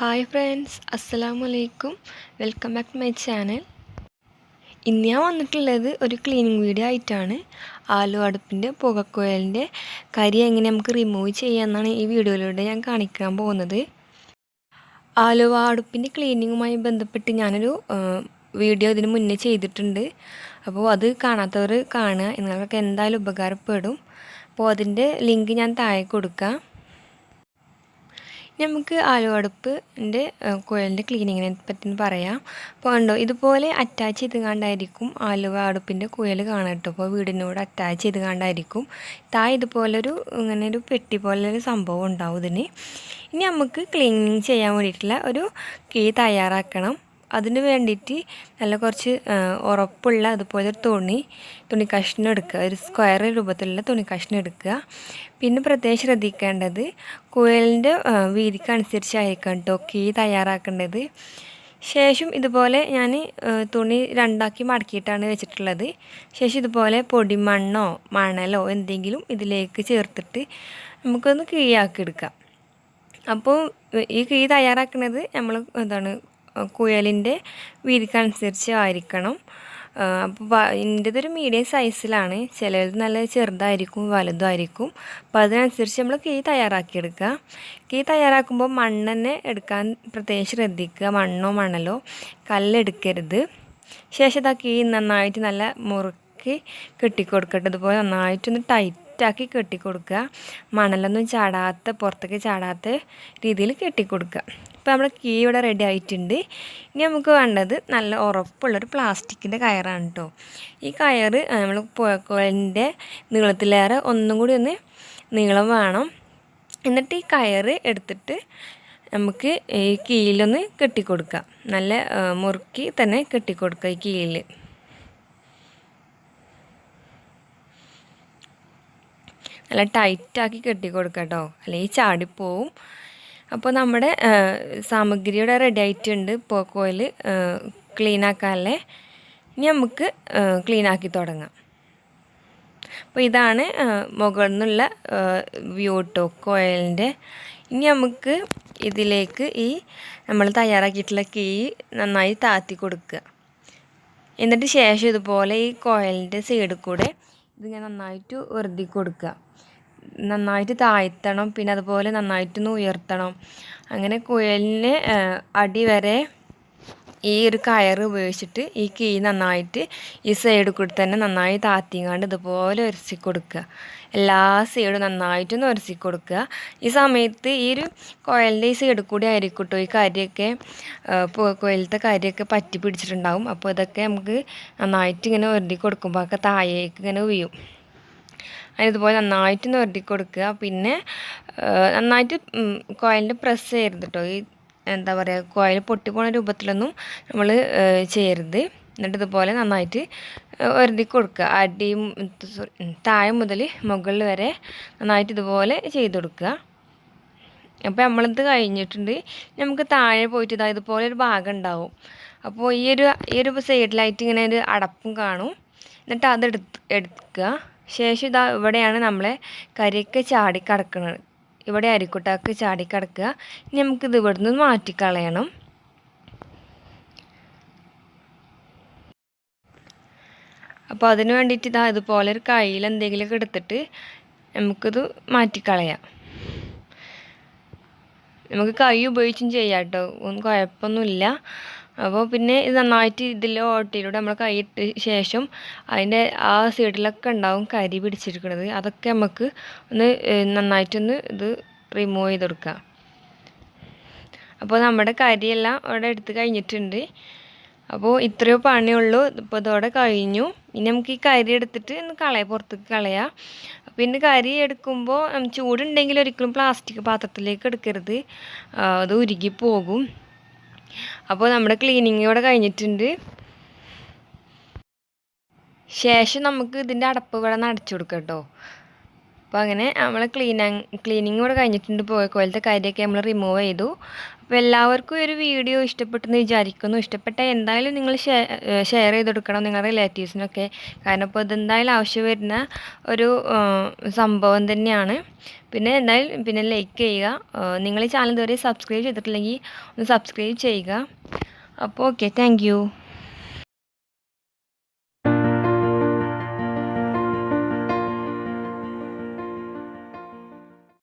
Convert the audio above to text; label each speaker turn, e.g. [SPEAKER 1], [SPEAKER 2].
[SPEAKER 1] Hi friends അസ്സലാമു അലൈക്കും welcome back to my channel ഇന്ന് ഞാൻ വന്നിട്ടുള്ളത് ഒരു ക്ലീനിങ് വീഡിയോ ആയിട്ടാണ്. ആലു അടുപ്പിന്റെ പുകക്കോയലിന്റെ കരി എങ്ങനെ നമുക്ക് റിമൂവ് ചെയ്യാമെന്നാണ് ഈ വീഡിയോയിലൂടെ ഞാൻ കാണിക്കാൻ പോകുന്നത്. ആലുവ അടുപ്പിന്റെ ക്ലീനിങ്ങുമായി ബന്ധപ്പെട്ട് ഞാനൊരു വീഡിയോ ഇതിന് മുന്നേ ചെയ്തിട്ടുണ്ട്. അപ്പോൾ അത് കാണാത്തവർ കാണുക നിങ്ങൾക്കൊക്കെ എന്തായാലും ഉപകാരപ്പെടും. അപ്പോൾ അതിന്റെ ലിങ്ക് ഞാൻ താഴെ കൊടുക്കാം. നമുക്ക് ആലുവടുപ്പിന്റെ കുഴലിന്റെ ക്ലീനിങ്ങിനെ പറ്റി പറയാം. അപ്പോൾ ഉണ്ടോ ഇതുപോലെ അറ്റാച്ച് ചെയ്ത് കണ്ടായിരിക്കും ആലുവ അടുപ്പിന്റെ കുഴൽ കാണാം കേട്ടോ. അപ്പോൾ വീടിനോട് അറ്റാച്ച് ചെയ്ത് കണ്ടായിരിക്കും താ ഇതുപോലൊരു ഇങ്ങനെ ഒരു പെട്ടി പോലൊരു സംഭവം ഉണ്ടാവും ഇതിന്. ഇനി നമുക്ക് ക്ലീനിങ് ചെയ്യാൻ വേണ്ടിയിട്ടുള്ള ഒരു കീ തയ്യാറാക്കണം. അതിന് വേണ്ടിയിട്ട് നല്ല കുറച്ച് ഉറപ്പുള്ള അതുപോലെ ഒരു തുണി തുണി കഷ്ണം എടുക്കുക. ഒരു സ്ക്വയർ രൂപത്തിലുള്ള തുണി കഷ്ണം എടുക്കുക. പിന്നെ പ്രത്യേകം ശ്രദ്ധിക്കേണ്ടത് കുഴലിന്റെ വീതിക്കനുസരിച്ചായിരിക്കും കേട്ടോ കീ തയ്യാറാക്കേണ്ടത്. ശേഷം ഇതുപോലെ ഞാൻ തുണി രണ്ടാക്കി മടക്കിയിട്ടാണ് വെച്ചിട്ടുള്ളത്. ശേഷം ഇതുപോലെ പൊടിമണ്ണോ മണലോ എന്തെങ്കിലും ഇതിലേക്ക് ചേർത്തിട്ട് നമുക്കൊന്ന് കീയാക്കി എടുക്കാം. അപ്പോൾ ഈ കീ തയ്യാറാക്കുന്നത് നമ്മൾ എന്താണ് കുഴലിന്റെ വീതിക്കനുസരിച്ച് ആയിരിക്കണം. അപ്പോൾ ഇതിന്റെതൊരു മീഡിയം സൈസിലാണ് ചിലത് നല്ല ചെറുതായിരിക്കും വലുതായിരിക്കും. അപ്പോൾ അതിനനുസരിച്ച് നമ്മൾ കീ തയ്യാറാക്കിയെടുക്കുക. കീ തയ്യാറാക്കുമ്പോൾ മണ്ണ് തന്നെ എടുക്കാൻ പ്രത്യേകം ശ്രദ്ധിക്കുക. മണ്ണോ മണലോ കല്ലെടുക്കരുത്. ശേഷം ഇതാ കീ നന്നായിട്ട് നല്ല മുറുക്കി കെട്ടിക്കൊടുക്കട്ടെ. ഇതുപോലെ നന്നായിട്ടൊന്ന് ടൈറ്റാക്കി കെട്ടിക്കൊടുക്കുക. മണലൊന്നും ചാടാത്ത പുറത്തേക്ക് ചാടാത്ത രീതിയിൽ കെട്ടിക്കൊടുക്കുക. ഇപ്പോൾ നമ്മുടെ കീ ഇവിടെ റെഡി ആയിട്ടുണ്ട്. ഇനി നമുക്ക് വേണ്ടത് നല്ല ഉറപ്പുള്ളൊരു പ്ലാസ്റ്റിക്കിന്റെ കയറാണ് കേട്ടോ ഈ കയർ നമ്മൾ പുഴക്കോളിന്റെ നീളത്തിലേറെ ഒന്നും കൂടി ഒന്ന് നീളം വേണം. എന്നിട്ട് ഈ കയർ എടുത്തിട്ട് നമുക്ക് ഈ കീഴിലൊന്ന് കെട്ടിക്കൊടുക്കാം. നല്ല മുറുക്കി തന്നെ കെട്ടിക്കൊടുക്കുക ഈ കീഴിൽ നല്ല ടൈറ്റാക്കി കെട്ടിക്കൊടുക്കാം കേട്ടോ അല്ലെങ്കിൽ ചാടിപ്പോവും. അപ്പോൾ നമ്മുടെ സാമഗ്രിയുടെ റെഡി ആയിട്ടുണ്ട് പോക്കോയിൽ ക്ലീൻ ആക്കാനല്ലേ ഇനി നമുക്ക് ക്ലീൻ ആക്കി തുടങ്ങാം. അപ്പോൾ ഇതാണ് മുകളിൽ നിന്നുള്ള വ്യൂ കോയലിന്റെ ഇനി നമുക്ക് ഇതിലേക്ക് ഈ നമ്മൾ തയ്യാറാക്കിയിട്ടുള്ള കീ നന്നായി താത്തി കൊടുക്കുക. എന്നിട്ട് ശേഷം ഇതുപോലെ ഈ കോയലിന്റെ സൈഡിൽ കൂടെ ഇതിങ്ങനെ നന്നായിട്ട് വെറുതി കൊടുക്കുക. നന്നായിട്ട് താഴ്ത്തണം പിന്നെ അതുപോലെ നന്നായിട്ടൊന്ന് ഉയർത്തണം. അങ്ങനെ കുഴലിന് അടി വരെ ഈ ഒരു കയർ ഉപയോഗിച്ചിട്ട് ഈ കീ നന്നായിട്ട് ഈ സൈഡ് കൂടി തന്നെ നന്നായി താത്തിങ്ങാണ്ട് ഇതുപോലെ ഉരസി കൊടുക്കുക. എല്ലാ സൈഡും നന്നായിട്ടൊന്ന് ഉരസി കൊടുക്കുക. ഈ സമയത്ത് ഈ ഒരു കുഴലിന്റെ ഈ സൈഡിൽ കൂടി ആയിരിക്കട്ടോ ഈ കരിയൊക്കെ കുഴലത്തെ കരിയൊക്കെ പറ്റി പിടിച്ചിട്ടുണ്ടാവും അപ്പോൾ ഇതൊക്കെ നമുക്ക് നന്നായിട്ട് ഇങ്ങനെ ഉരുട്ടി കൊടുക്കുമ്പോഴൊക്കെ താഴേക്ക് ഇങ്ങനെ വീഴും. അതിനിതുപോലെ നന്നായിട്ട് നിരട്ടി കൊടുക്കുക പിന്നെ നന്നായിട്ട് കോയിലിന്റെ പ്രസ് ചെയ്യരുത് കേട്ടോ ഈ എന്താ പറയുക കോയിൽ പൊട്ടിപ്പോണ രൂപത്തിലൊന്നും നമ്മൾ ചെയ്യരുത്. എന്നിട്ട് ഇതുപോലെ നന്നായിട്ട് ഒരുതി കൊടുക്കുക അടിയും താഴെ മുതൽ മുകളിൽ വരെ നന്നായിട്ട് ഇതുപോലെ ചെയ്ത് കൊടുക്കുക അപ്പോൾ നമ്മളിത് കഴിഞ്ഞിട്ടുണ്ട്. നമുക്ക് താഴെ പോയിട്ട് ഇതാ ഇതുപോലെ ഒരു ഭാഗം ഉണ്ടാവും. അപ്പോൾ ഈ ഒരു ഈ ഒരു സൈഡിലായിട്ട് ഇങ്ങനെ ഒരു അടപ്പും കാണും. എന്നിട്ട് അതെടുത്ത് എടുക്കുക. ശേഷം ഇതാ ഇവിടെയാണ് നമ്മളെ കരിയൊക്കെ ചാടി കിടക്കുന്നത് ഇവിടെ അരിക്കുട്ടാക്ക് ചാടി കിടക്കുക. ഇനി നമുക്കിത് ഇവിടുന്ന് മാറ്റിക്കളയണം. അപ്പോൾ അതിന് വേണ്ടിയിട്ട് ഇതാ ഇതുപോലെ ഒരു കയ്യിൽ എന്തെങ്കിലുമൊക്കെ എടുത്തിട്ട് നമുക്കിത് മാറ്റിക്കളയാം. നമുക്ക് കൈ ഉപയോഗിച്ചും ചെയ്യാം കേട്ടോ. ഒന്നും കുഴപ്പമൊന്നുമില്ല. അപ്പോൾ പിന്നെ ഇത് നന്നായിട്ട് ഇതിൽ ഓട്ടയിലൂടെ നമ്മൾ കൈയിട്ട് ശേഷം അതിന്റെ ആ സൈഡിലൊക്കെ ഉണ്ടാവും കരി പിടിച്ചിരിക്കുന്നത് അതൊക്കെ നമുക്ക് ഒന്ന് നന്നായിട്ടൊന്ന് ഇത് റിമൂവ് ചെയ്ത് കൊടുക്കാം. അപ്പോൾ നമ്മുടെ കരിയെല്ലാം അവിടെ എടുത്ത് കഴിഞ്ഞിട്ടുണ്ട്. അപ്പോൾ ഇത്രയോ പണിയുള്ളൂ. ഇപ്പോൾ ഇതോടെ കഴിഞ്ഞു. ഇനി നമുക്ക് ഈ കരി എടുത്തിട്ട് ഒന്ന് കളയാം പുറത്തേക്ക് കളയാം. പിന്നെ കരി എടുക്കുമ്പോൾ ചൂടുണ്ടെങ്കിൽ ഒരിക്കലും പ്ലാസ്റ്റിക് പാത്രത്തിലേക്ക് എടുക്കരുത്. അത് ഉരുകി പോകും. അപ്പോൾ നമ്മുടെ ക്ലീനിങ് ഇവിടെ കഴിഞ്ഞിട്ടുണ്ട്. ശേഷം നമുക്ക് ഇതിന്റെ അടപ്പ് ഇവിടെ അടച്ചു കൊടുക്കാം കേട്ടോ. അപ്പോൾ അങ്ങനെ നമ്മൾ ക്ലീൻ ക്ലീനിങ് കൂടെ കഴിഞ്ഞിട്ടുണ്ട് പോയ കോലത്തെ കാര്യമൊക്കെ നമ്മൾ റിമൂവ് ചെയ്തു. അപ്പോൾ എല്ലാവർക്കും ഒരു വീഡിയോ ഇഷ്ടപ്പെട്ടെന്ന് വിചാരിക്കുന്നു. ഇഷ്ടപ്പെട്ട എന്തായാലും നിങ്ങൾ ഷെയർ ചെയ്ത് കൊടുക്കണം നിങ്ങളുടെ റിലേറ്റീവ്സിനൊക്കെ കാരണം ഇപ്പോൾ ഇതെന്തായാലും ആവശ്യം വരുന്ന ഒരു സംഭവം തന്നെയാണ്. പിന്നെ എന്തായാലും പിന്നെ ലൈക്ക് ചെയ്യുക. നിങ്ങൾ ഈ ചാനൽ ഇതുവരെ സബ്സ്ക്രൈബ് ചെയ്തിട്ടില്ലെങ്കിൽ ഒന്ന് സബ്സ്ക്രൈബ് ചെയ്യുക. അപ്പോൾ ഓക്കെ താങ്ക്